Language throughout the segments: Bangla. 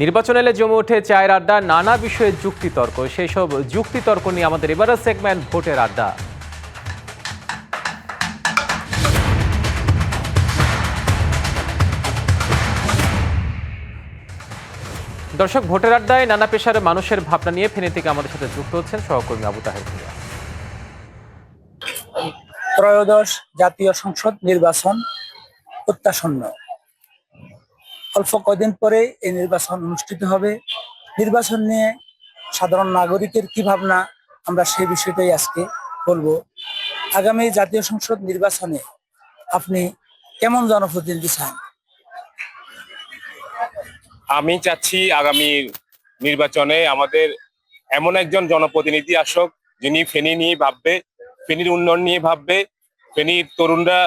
নির্বাচন এলে জমে ওঠে চায়ের আড্ডা, নানা বিষয়ে যুক্তিতর্ক। সেই সব যুক্তিতর্ক নিয়ে আমাদের এবারের সেগমেন্ট, ভোটের আড্ডা। দর্শক, ভোটের আড্ডায় নানা পেশার মানুষের ভাবনা নিয়ে ফেনী থেকে আমাদের সাথে যুক্ত হচ্ছেন সহকর্মী আবু তাহের ভূঁইয়া। ত্রয়োদশ জাতীয় সংসদ নির্বাচন প্রত্যাসন্ন অল্প কদিন পরে এই নির্বাচন অনুষ্ঠিত হবে। নির্বাচন নিয়ে সাধারণ নাগরিকের কি ভাবনা, আমরা সেই বিষয়টাই আজকে বলব। আগামী জাতীয় সংসদ নির্বাচনে আপনি কেমন জনপ্রতিনিধি চান? আমি চাচ্ছি আগামী নির্বাচনে আমাদের এমন একজন জনপ্রতিনিধি আসক, যিনি ফেনী নিয়ে ভাববে, ফেনীর উন্নয়ন নিয়ে ভাববে, ফেনীর তরুণরা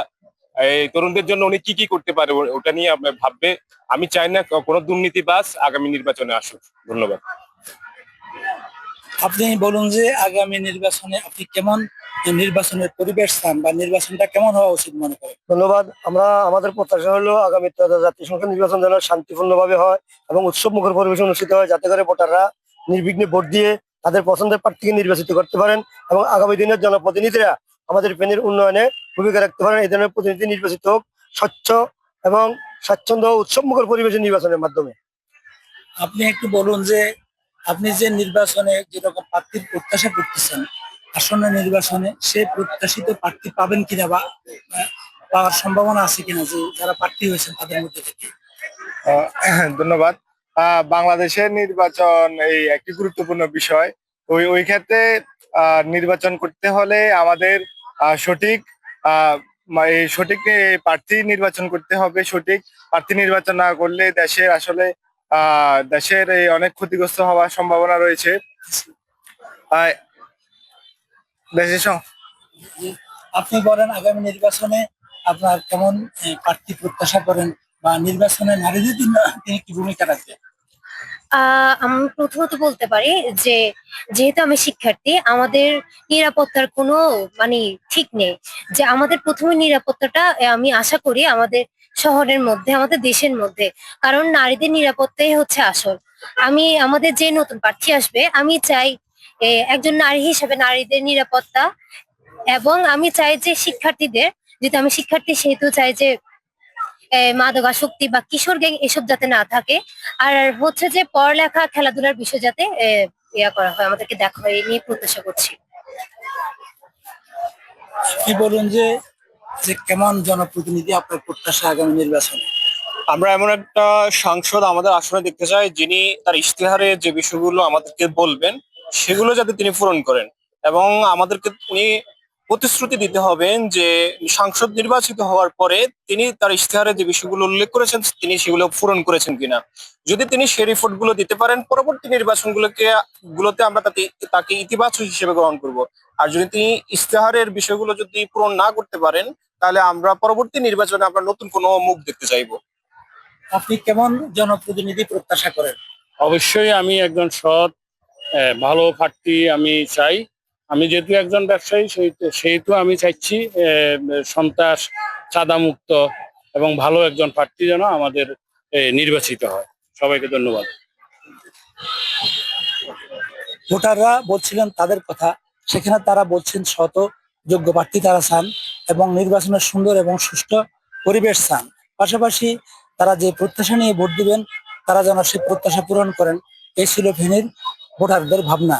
এই তরুণদের জন্য উনি কি কি করতে পারে ওটা নিয়ে ভাববে। আমি চাই না কোনো দুর্নীতিবাস আগামী নির্বাচনে আসুক। ধন্যবাদ। আপনি বলুন যে আগামী নির্বাচনে আপনি কেমন নির্বাচনের পরিবেশ চান বা নির্বাচনটা কেমন হওয়া উচিত মনে করেন? ধন্যবাদ। আমরা আমাদের প্রত্যাশা হলো আগামী জাতীয় সংসদ নির্বাচন যেন শান্তিপূর্ণভাবে হয় এবং উৎসব মুখর পরিবেশ অনুষ্ঠিত হয় যাতে করে ভোটাররা নির্বিঘ্নে ভোট দিয়ে তাদের পছন্দের প্রার্থীকে নির্বাচিত করতে পারেন এবং আগামী দিনের জনপ্রতিনিধিরা আমাদের ফেনীর উন্নয়নে ভূমিকা রাখতে পারেন এই ধরনের প্রতিনিধি নির্বাচিত হোক স্বচ্ছ এবং স্বাচ্ছন্দ্য উৎসবমুখর উৎসব মুখর পরিবেশের নির্বাচনের মাধ্যমে। আপনি একটু বলুন যে আপনি যে নির্বাচনে যেরকম প্রার্থীর প্রত্যাশা করতেছেন আসন্ন নির্বাচনে সে প্রত্যাশিত প্রার্থী পাবেন কিনা বা পাওয়ার সম্ভাবনা আছে কিনা যে যারা প্রার্থী হয়েছেন তাদের মধ্যে থেকে? আহ, ধন্যবাদ। আহ, বাংলাদেশের নির্বাচন এই একটি গুরুত্বপূর্ণ বিষয়। ওই ওই ক্ষেত্রে আহ, নির্বাচন করতে হলে আমাদের আহ, সঠিক সঠিক প্রার্থী নির্বাচন করতে হবে, সঠিক প্রার্থী নির্বাচন না করলে দেশের আসলে দেশের অনেক ক্ষতিগ্রস্ত হওয়ার সম্ভাবনা রয়েছে। আপনি বলেন আগামী নির্বাচনে আপনার কেমন প্রার্থী প্রত্যাশা করেন বা নির্বাচনে নারীদের তিনি কি ভূমিকা রাখবেন? আমি প্রথমত বলতে পারি যে, যেহেতু আমি শিক্ষার্থী, আমাদের নিরাপত্তার কোনো মানে ঠিক নেই। যে আমাদের প্রথমে নিরাপত্তাটা আমি আশা করি আমাদের শহরের মধ্যে, আমাদের দেশের মধ্যে। কারণ নারীদের নিরাপত্তাই হচ্ছে আসল। আমি, আমাদের যে নতুন প্রার্থী আসবে, আমি চাই একজন নারী হিসেবে নারীদের নিরাপত্তা। এবং আমি চাই যে শিক্ষার্থীদের, যেহেতু আমি শিক্ষার্থী, সেহেতু চাই যে মাদকাসক্তি বা কিশোর গ্যাং এসব যাতে না থাকে। আর হচ্ছে যে পড়ালেখা খেলাধুলার বিষয় যাতে ইয়া করা হয়। আমাদেরকে দেখা হয় নিয়ে প্রত্যাশা করছি। কি বলুন যে যে কেমন জনপ্রতিনিধি আপনার প্রত্যাশা আগামী নির্বাচনে? আমরা এমন একটা সাংসদ আমাদের আসনে দেখতে চাই যিনি তার ইশতেহারে যে বিষয়গুলো আমাদেরকে বলবেন সেগুলো যাতে তিনি পূরণ করেন। এবং আমাদেরকে উনি প্রতিশ্রুতি দিতে হবেন যে সাংসদ নির্বাচিত হওয়ার পরে তিনি তার ইশতেহারে যে বিষয়গুলো উল্লেখ করেছেন তিনি সেগুলো পূরণ করেছেন কিনা। যদি তিনি সেই রিপোর্টগুলো দিতে পারেন পরবর্তী নির্বাচনগুলোকে গুলোতে আমরা তাতে তাকে ইতিবাচক হিসেবে গ্রহণ করব। আর যদি তিনি ইশতেহারের বিষয়গুলো যদি পূরণ না করতে পারেন তাহলে আমরা পরবর্তী নির্বাচনে আমরা নতুন কোনো মুখ দেখতে চাইব। আপনি কেমন জনপ্রতিনিধি প্রত্যাশা করেন? অবশ্যই আমি একজন সৎ ভালো প্রার্থী আমি চাই। আমি যেহেতু একজন ব্যবসায়ী, সেহেতু আমি চাইছি সন্ত্রাস চাঁদা মুক্ত এবং ভালো একজন প্রার্থী যেন আমাদের নির্বাচিত হয়। সবাইকে ধন্যবাদ। ভোটাররা বলছিলেন তাদের কথা। সেখানে তারা বলছেন শত যোগ্য প্রার্থী তারা চান এবং নির্বাচনের সুন্দর এবং সুষ্ঠু পরিবেশ চান। পাশাপাশি তারা যে প্রত্যাশা নিয়ে ভোট দিবেন, তারা যেন সেই প্রত্যাশা পূরণ করেন, এই ছিল ফেনীর ভোটারদের ভাবনা।